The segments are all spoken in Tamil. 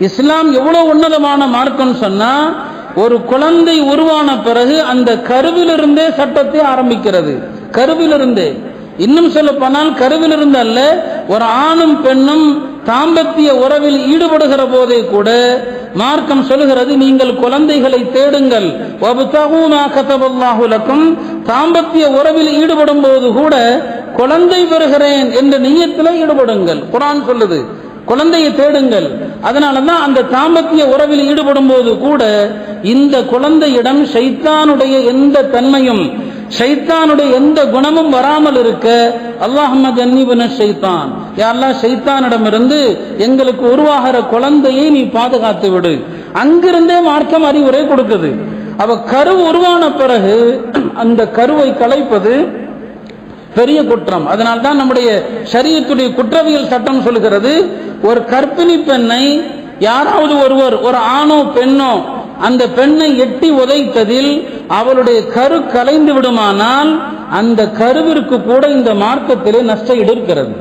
இஸ்லாம் எவ்வளவு உன்னதமான மார்க்கம் சொன்னா ஒரு குழந்தை உருவான பிறகு அந்த கருவிலிருந்தே சட்டத்தை ஆரம்பிக்கிறது. கருவிலிருந்தே. இன்னும் சொல்ல போனால் கருவிலிருந்து அல்ல ஒரு ஆணும் பெண்ணும் தாம்பத்திய உறவில் ஈடுபடுகிற போதே கூட மார்க்கம் சொல்லுகிறது நீங்கள் குழந்தைகளை தேடுங்கள். தாம்பத்திய உறவில் ஈடுபடும் போது கூட குழந்தை பெறுகிறேன் என்ற நீயத்தில் ஈடுபடுங்கள். குரான் சொல்லுது குழந்தையை தேடுங்கள். அதனால தான் அந்த தாம்பத்திய உறவில் ஈடுபடும் போது கூட இந்த குழந்தையிடம் ஷைத்தானுடைய எந்த தன்மையும் ஷைத்தானுடைய எந்த குணமும் வராமல் இருக்க அல்லாஹம்ம ஜன்னிபுன ஷைத்தான். யாரெல்லாம் ஷைத்தானிடமிருந்து எங்களுக்கு உருவாகிற குழந்தையை நீ பாதுகாத்து விடு. அங்கிருந்தே மார்க்கம் அறிவுரை கொடுக்குது. அவ கரு உருவான பிறகு அந்த கருவை கலைப்பது பெரிய குற்றம். அதனால தான் நம்முடைய சரியத்துடைய குற்றவியல் சட்டம் சொல்கிறது ஒரு கற்பிணி பெண்ணை யாராவது ஒருவர் ஒரு ஆணோ பெண்ணோ அந்த பெண்ணை எட்டி உதைத்ததில் அவளுடைய கரு கலைந்து விடுமானால் அந்த கருவிற்கு கூட இந்த மார்க்கத்திலே நஷ்ட ஈடு இருக்கிறது.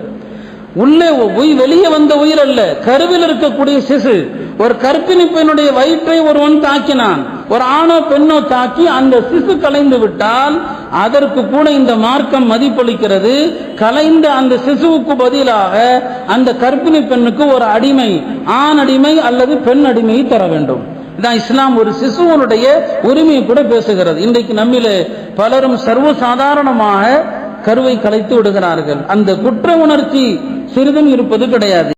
உள்ளே உய் வெளியே வந்த உயிர் அல்ல. கருவில் இருக்கக்கூடிய சிசு ஒரு கற்பிணி பெண்ணுடைய வயிற்றை ஒருவன் தாக்கினான். ஒரு ஆணோ பெண்ணோ தாக்கி அந்த சிசு கலைந்து விட்டால் அதற்கு கூட இந்த மார்க்கம் மதிப்பளிக்கிறது. கலைந்த அந்த சிசுவுக்கு பதிலாக அந்த கற்பிணி பெண்ணுக்கு ஒரு அடிமை ஆண் அடிமை அல்லது பெண் அடிமையை தர வேண்டும். இதான் இஸ்லாம் ஒரு சிசுவனுடைய உரிமையை கூட பேசுகிறது. இன்றைக்கு நம்மிலே பலரும் சர்வசாதாரணமாக கருவை கலைத்து விடுகிறார்கள். அந்த குற்ற உணர்ச்சி சிறிதும் இருப்பது கிடையாது.